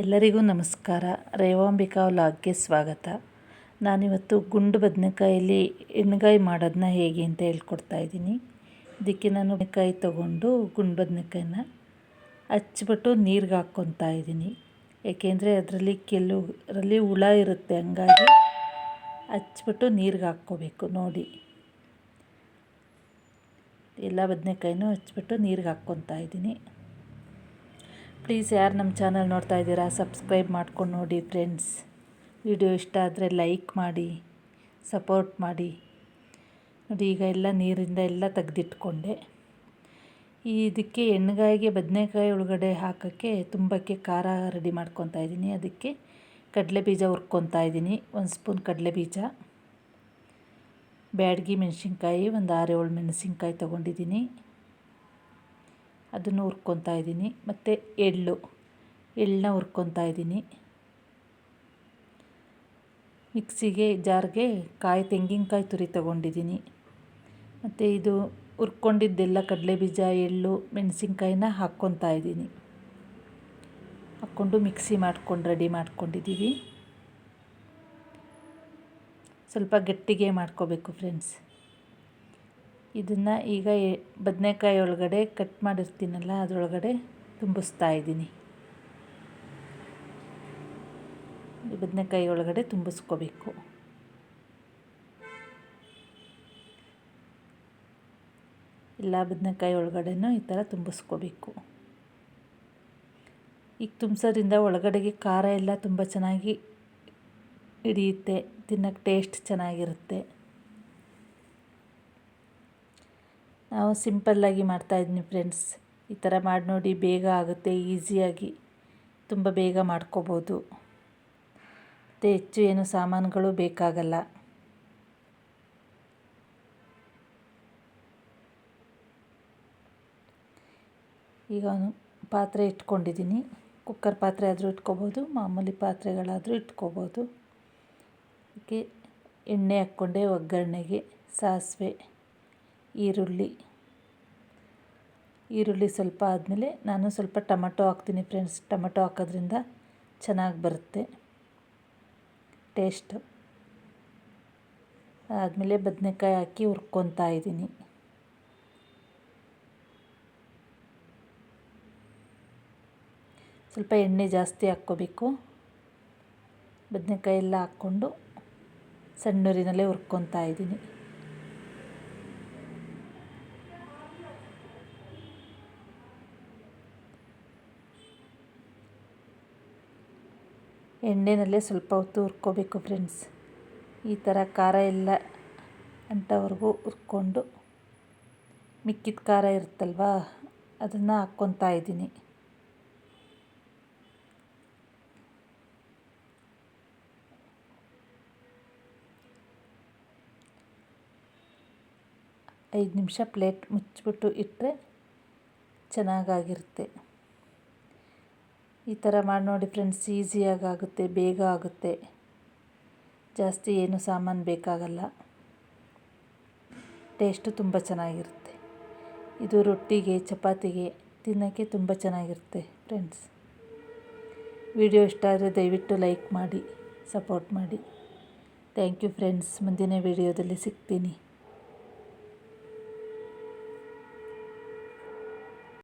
ಎಲ್ಲರಿಗೂ ನಮಸ್ಕಾರ. ರೇವಾಂಬಿಕಾ ವ್ಲಾಗ್ಗೆ ಸ್ವಾಗತ. ನಾನಿವತ್ತು ಗುಂಡು ಬದನೆಕಾಯಲ್ಲಿ ಎಣ್ಣೆಗಾಯಿ ಮಾಡೋದನ್ನ ಹೇಗೆ ಅಂತ ಹೇಳ್ಕೊಡ್ತಾ ಇದ್ದೀನಿ. ಇದಕ್ಕೆ ನಾನು ಬದನೆಕಾಯಿ ತೊಗೊಂಡು ಗುಂಡು ಬದನೆಕಾಯನ್ನ ಹಚ್ಬಿಟ್ಟು ನೀರಿಗೆ ಹಾಕ್ಕೊತಾ ಇದ್ದೀನಿ. ಏಕೆಂದರೆ ಅದರಲ್ಲಿ ಕೆಲವರಲ್ಲಿ ಹುಳ ಇರುತ್ತೆ ಹಂಗಾಗಿ ಹಚ್ಬಿಟ್ಟು ನೀರಿಗೆ ಹಾಕ್ಕೋಬೇಕು ನೋಡಿ. ಎಲ್ಲ ಬದನೆಕಾಯಿನೂ ಹಚ್ಬಿಟ್ಟು ನೀರಿಗೆ ಹಾಕ್ಕೊತಾ ಇದ್ದೀನಿ. ಪ್ಲೀಸ್ ಯಾರು ನಮ್ಮ ಚಾನಲ್ ನೋಡ್ತಾ ಇದ್ದೀರಾ, ಸಬ್ಸ್ಕ್ರೈಬ್ ಮಾಡ್ಕೊಂಡು ನೋಡಿ ಫ್ರೆಂಡ್ಸ್. ವಿಡಿಯೋ ಇಷ್ಟ ಆದರೆ ಲೈಕ್ ಮಾಡಿ, ಸಪೋರ್ಟ್ ಮಾಡಿ. ನೋಡಿ, ಈಗ ಎಲ್ಲ ನೀರಿಂದ ಎಲ್ಲ ತೆಗೆದಿಟ್ಕೊಂಡೆ. ಈ ಇದಕ್ಕೆ ಎಣ್ಣೆಗಾಯಿಗೆ ಬದನೆಕಾಯಿ ಒಳಗಡೆ ಹಾಕೋಕ್ಕೆ ತುಂಬಕ್ಕೆ ಖಾರ ರೆಡಿ ಮಾಡ್ಕೊತಾ ಇದ್ದೀನಿ. ಅದಕ್ಕೆ ಕಡಲೆ ಬೀಜ ಹುರ್ಕೊತಾ ಇದ್ದೀನಿ. ಒಂದು ಸ್ಪೂನ್ ಕಡಲೆ ಬೀಜ. ಬ್ಯಾಡಗಿ ಮೆಣಸಿನ್ಕಾಯಿ, ಒಂದು ಆರು ಏಳು ಮೆಣಸಿನ್ಕಾಯಿ ತೊಗೊಂಡಿದ್ದೀನಿ. ಅದನ್ನು ಹುರ್ಕೊತಾ ಇದ್ದೀನಿ. ಮತ್ತು ಎಳ್ಳು ಎಳ್ಳನ್ನ ಹುರ್ಕೊತಾ ಇದ್ದೀನಿ. ಮಿಕ್ಸಿಗೆ, ಜಾರ್ಗೆ ಕಾಯಿ, ತೆಂಗಿನಕಾಯಿ ತುರಿ ತೊಗೊಂಡಿದ್ದೀನಿ. ಮತ್ತು ಇದು ಹುರ್ಕೊಂಡಿದ್ದೆಲ್ಲ ಕಡಲೆ ಬೀಜ ಎಳ್ಳು, ಮೆಣಸಿನ್ಕಾಯಿನ ಹಾಕ್ಕೊತಾ ಇದ್ದೀನಿ. ಹಾಕ್ಕೊಂಡು ಮಿಕ್ಸಿ ಮಾಡ್ಕೊಂಡು, ರೆಡಿ ಮಾಡ್ಕೊಂಡಿದ್ದೀವಿ. ಸ್ವಲ್ಪ ಗಟ್ಟಿಗೆ ಮಾಡ್ಕೋಬೇಕು, ಫ್ರೆಂಡ್ಸ್. ಇದನ್ನು ಈಗ ಬದನೆಕಾಯಿ ಒಳಗಡೆ ಕಟ್ ಮಾಡಿರ್ತೀನಲ್ಲ, ಅದರೊಳಗಡೆ ತುಂಬಿಸ್ತಾ ಇದ್ದೀನಿ. ಬದನೆಕಾಯಿ ಒಳಗಡೆ ತುಂಬಿಸ್ಕೋಬೇಕು. ಎಲ್ಲ ಬದನೆಕಾಯಿ ಒಳಗಡೆನೂ ಈ ಥರ ತುಂಬಿಸ್ಕೋಬೇಕು. ಈಗ ತುಂಬಿಸೋದ್ರಿಂದ ಒಳಗಡೆಗೆ ಖಾರ ಎಲ್ಲ ತುಂಬ ಚೆನ್ನಾಗಿ ಹಿಡಿಯುತ್ತೆ, ತಿನ್ನೋಕ್ಕೆ ಟೇಸ್ಟ್ ಚೆನ್ನಾಗಿರುತ್ತೆ. ನಾವು ಸಿಂಪಲ್ಲಾಗಿ ಮಾಡ್ತಾಯಿದ್ದೀನಿ ಫ್ರೆಂಡ್ಸ್. ಈ ಥರ ಮಾಡಿ ನೋಡಿ ಬೇಗ ಆಗುತ್ತೆ, ಈಸಿಯಾಗಿ ತುಂಬ ಬೇಗ ಮಾಡ್ಕೋಬೋದು. ಮತ್ತು ಹೆಚ್ಚು ಏನು ಸಾಮಾನುಗಳು ಬೇಕಾಗಲ್ಲ. ಈಗ ಪಾತ್ರೆ ಇಟ್ಕೊಂಡಿದ್ದೀನಿ. ಕುಕ್ಕರ್ ಪಾತ್ರೆ ಆದರೂ ಇಟ್ಕೋಬೋದು, ಮಾಮೂಲಿ ಪಾತ್ರೆಗಳಾದರೂ ಇಟ್ಕೋಬೋದು. ಅದಕ್ಕೆ ಎಣ್ಣೆ ಹಾಕ್ಕೊಂಡೆ ಒಗ್ಗರಣೆಗೆ, ಸಾಸಿವೆ. ಈರುಳ್ಳಿ. ಈರುಳ್ಳಿ ಸ್ವಲ್ಪ ಆದಮೇಲೆ ನಾನು ಸ್ವಲ್ಪ ಟೊಮಟೊ ಹಾಕ್ತೀನಿ ಫ್ರೆಂಡ್ಸ್. ಟೊಮಟೊ ಹಾಕೋದ್ರಿಂದ ಚೆನ್ನಾಗಿ ಬರುತ್ತೆ. ಟೇಸ್ಟು. ಆದಮೇಲೆ ಬದನೆಕಾಯಿ ಹಾಕಿ ಹುರ್ಕೊತಾ ಇದ್ದೀನಿ. ಸ್ವಲ್ಪ ಎಣ್ಣೆ ಜಾಸ್ತಿ ಹಾಕ್ಕೋಬೇಕು. ಬದನೆಕಾಯಿ ಎಲ್ಲ ಹಾಕ್ಕೊಂಡು ಸಣ್ಣೂರಿನಲ್ಲೇ ಹುರ್ಕೊತಾ ಇದ್ದೀನಿ. ಎಣ್ಣೆನಲ್ಲೇ ಸ್ವಲ್ಪ ಹೊತ್ತು ಹುರ್ಕೋಬೇಕು ಫ್ರೆಂಡ್ಸ್ ಈ ಥರ ಖಾರ ಇಲ್ಲ ಅಂಥವರೆಗೂ ಹುರ್ಕೊಂಡು ಮಿಕ್ಕಿದ ಖಾರ ಇರುತ್ತಲ್ವ, ಅದನ್ನು ಹಾಕ್ಕೊತಾ ಇದ್ದೀನಿ. ಐದು ನಿಮಿಷ ಪ್ಲೇಟ್ ಮುಚ್ಚಿಬಿಟ್ಟು ಇಟ್ಟರೆ ಚೆನ್ನಾಗಾಗಿರುತ್ತೆ. ಈ ಥರ ಮಾಡಿ ನೋಡಿ ಫ್ರೆಂಡ್ಸ್ ಈಸಿಯಾಗಿ ಆಗುತ್ತೆ ಬೇಗ ಆಗುತ್ತೆ. ಜಾಸ್ತಿ ಏನು ಸಾಮಾನು ಬೇಕಾಗಲ್ಲ. ಟೇಸ್ಟು ತುಂಬ ಚೆನ್ನಾಗಿರುತ್ತೆ. ಇದು ರೊಟ್ಟಿಗೆ, ಚಪಾತಿಗೆ ತಿನ್ನೋಕ್ಕೆ ತುಂಬ ಚೆನ್ನಾಗಿರುತ್ತೆ ಫ್ರೆಂಡ್ಸ್. ವಿಡಿಯೋ ಇಷ್ಟ ಆದರೆ ದಯವಿಟ್ಟು ಲೈಕ್ ಮಾಡಿ, ಸಪೋರ್ಟ್ ಮಾಡಿ. Thank you friends. ಮುಂದಿನ ವಿಡಿಯೋದಲ್ಲಿ ಸಿಗ್ತೀನಿ.